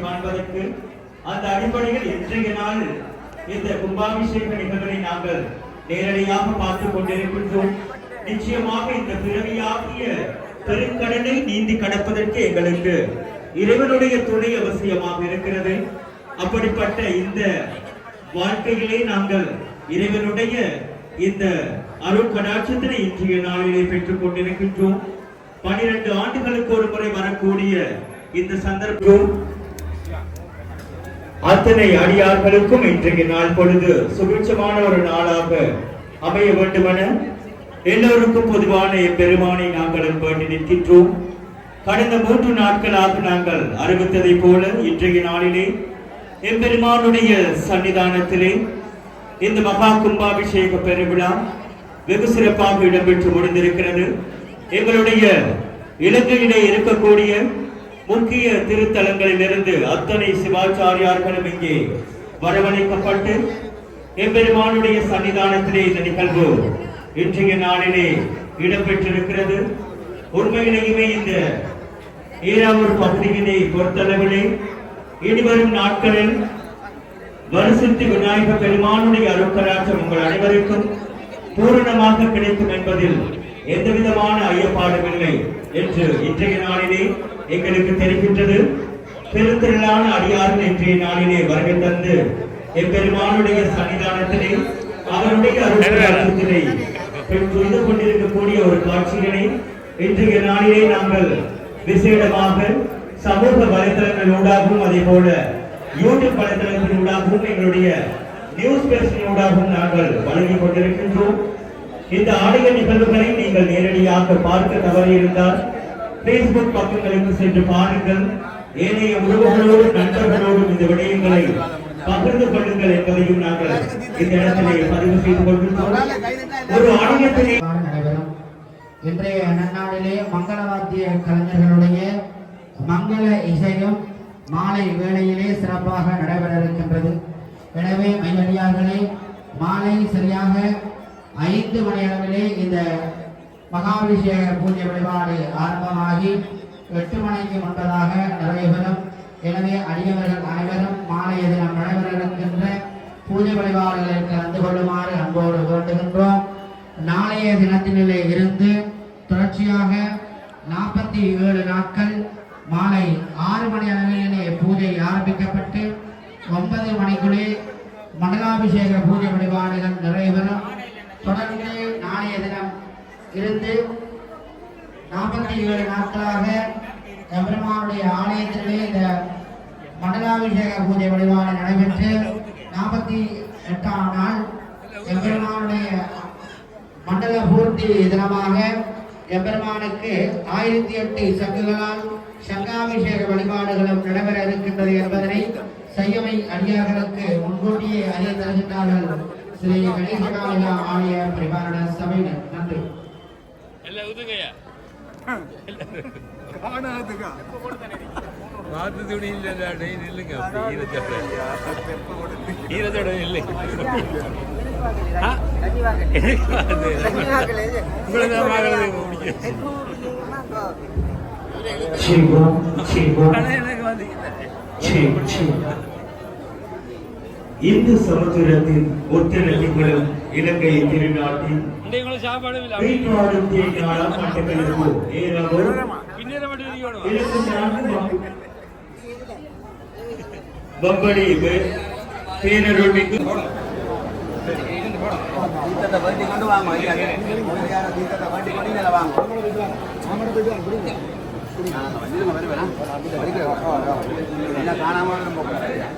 காண்பதற்கு அந்த அடிப்படையில் இன்றைய நாள் இந்த கும்பாபிஷேக நிகழ்வை நாங்கள் நேரடியாக பார்த்துக் கொண்டிருக்கின்றோம். நிச்சயமாக இந்த பிறவியாகிய பெருங்கடனை நீந்தி கடப்பதற்கு எங்களுக்கு இறைவனுடைய துணை அவசியமாக இருக்கிறது. அப்படிப்பட்ட இந்த வாழ்க்கையிலே நாங்கள் இறைவனுடைய இந்த அருட்கடாட்சத்தினை இன்றைய நாளிலே பெற்றுக் கொண்டிருக்கின்றோம். பனிரெண்டு ஆண்டுகளுக்கு ஒரு முறை வரக்கூடிய இந்த சந்தர்ப்பம் அத்தனை அடியார்களுக்கும் இன்றைய நாள் பொழுது சுபிட்சமான ஒரு நாளாக அமைய வேண்டுமென எல்லோருக்கும் பொதுவான பெருமானை நாங்கள் வேண்டி நிற்கின்றோம். கடந்த மூன்று நாட்களாக நாங்கள் அறிவித்ததை போல இன்றைய நாளிலே எம்பெருமானுடைய சன்னிதானத்திலே இந்த மகா கும்பாபிஷேக பெருவிழா வெகு சிறப்பாக இடம்பெற்று முடிந்திருக்கிறது. எங்களுடைய இலங்கையிலே இருக்கக்கூடிய முக்கிய திருத்தலங்களிலிருந்து அத்தனை சிவாச்சாரியார்களும் இங்கே வரவழைக்கப்பட்டு எம்பெருமானுடைய சன்னிதானத்திலே இந்த நிகழ்வு இன்றைய நாளிலே இடம்பெற்றிருக்கிறது. உண்மையிலேயுமே இந்த ஈராவூர் பகுதியினை பொறுத்தளவிலே இனிவரும் நாட்களில் வருஷத்து விநாயக பெருமானுடைய அருட்கராட்சம் உங்கள் அனைவருக்கும் பூரணமாக கிடைக்கும் என்பதில் எந்தவிதமான ஐயப்பாடும் இல்லை என்று இன்றைய நாளிலே எங்களுக்கு தெரிகின்றது. பெருந்திரளான அடியார்கள் இன்றைய நாளிலே வருகை தந்து எப்பெருமானுடைய சன்னிதானத்திலே அவருடைய அருட்கராட்சத்திலே செய்து கொண்டிருக்கக்கூடிய ஒரு காட்சியினை இன்றைய நாளிலே நாங்கள் விசேடமாக சமூக வலைத்தளங்களூடாகவும் அதே போல யூடியூப் வலைத்தளத்தினூடாகவும் எங்களுடைய நியூஸ் பேசினூடாகவும் நாங்கள் வழங்கிக் கொண்டிருக்கின்றோம். இந்த ஆலய நிகழ்வுகளை நீங்கள் நேரடியாக பார்க்க தவறியிருந்தால் பேஸ்புக் பக்கங்களுக்கு சென்று பாருங்கள். ஏனைய உறவுகளோடு நண்பர்களோடும் இந்த விடயங்களை பகிர்ந்து கொள்ளுங்கள் என்பதையும் நாங்கள் இந்த இடத்திலே பதிவு செய்து கொள்கின்றோம். ஒரு ஆணையத்திலே நடைபெறும் இன்றைய நன்னாளிலே மங்கள வாத்திய கலைஞர்களுடைய மங்கள இசையும் மாலை வேளையிலே சிறப்பாக நடைபெற இருக்கின்றது எனவே மையடியார்களே மாலை சரியாக ஐந்து மணி அளவிலே இந்த மகாபிஷேக பூஜை வழிபாடு ஆரம்பமாகி எட்டு மணிக்கு முன்பதாக நிறைவேறும். எனவே அடியவர்கள் அனைவரும் மாலைய தினம் நடைபெற பூஜை வழிபாடுகளில் கலந்து கொள்ளுமாறு அன்போடு வேண்டுகின்றோம். நாளைய தினத்தினிலே இருந்து தொடர்ச்சியாக நாற்பத்தி ஏழு நாட்கள் மாலை ஆறு மணி அளவிலே பூஜை ஆரம்பிக்கப்பட்டு ஒன்பது மணிக்குள்ளே மண்டலாபிஷேக பூஜை வழிபாடுகள் நிறைவேறும். தொடர்ந்து நாளைய தினம் இருந்து நாற்பத்தி ஏழு நாட்களாக எம்பெருமானுடைய ஆலயத்திலே இந்த மண்டலாபிஷேக பூஜை வழிபாடு நடைபெற்று நாற்பத்தி எட்டாம் நாள் எம்பெருமானுடைய மண்டல பூர்த்தி தினமாக எம்பெருமானுக்கு ஆயிரத்தி எட்டு சங்குகளால் சங்காபிஷேக வழிபாடுகளும் நடைபெற இருக்கின்றது என்பதனை செய்யமை அடியார்களுக்கு முன்கூட்டியே அறிய தருகின்றார்கள். ஸ்ரீ கணேசகாலிகா ஆலய பரிபாலன சபையினர். நன்றி. எல்லாம் உதுங்கய்யா காணாதுக்கா மாத்து துணி இல்ல டெய்லி இல்லைங்க. அப்படி ஈரத்தோட ஈரத்தோட இல்லை. ஆ? எனக்கு வந்து இந்து சமுத்திரத்தின் ஒத்துழைப்புகளும் இலங்கை திருநாட்டின் இன்றைக்கு சாப்பாடும் இல்லை வீட்டாடும் தேடினாலும் நாட்டுகளுக்கு ஏறாவோ பின்னேற மட்டும் இருக்கணும் இலக்கு நாட்டு பம்படி பேரருள்மிகு தீர்த்தத்தை வண்டி கொண்டு வாங்க தீர்த்தத்தை கொண்டு வாங்க நான் வண்டியில் வருவேன் வலிக்கிறேன் என்ன காணாம நம்ம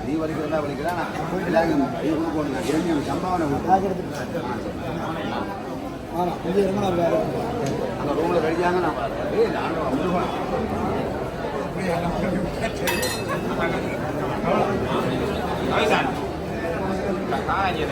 நீ வலிக்கிறதா வலிக்கிறா நான் எல்லாருக்கும் இது கொடுக்கணும் இரண்டு சம்பாவனை அந்த ரூமில் கழிச்சாங்க நான் ஏய் நான் முருகன் காஞ்சி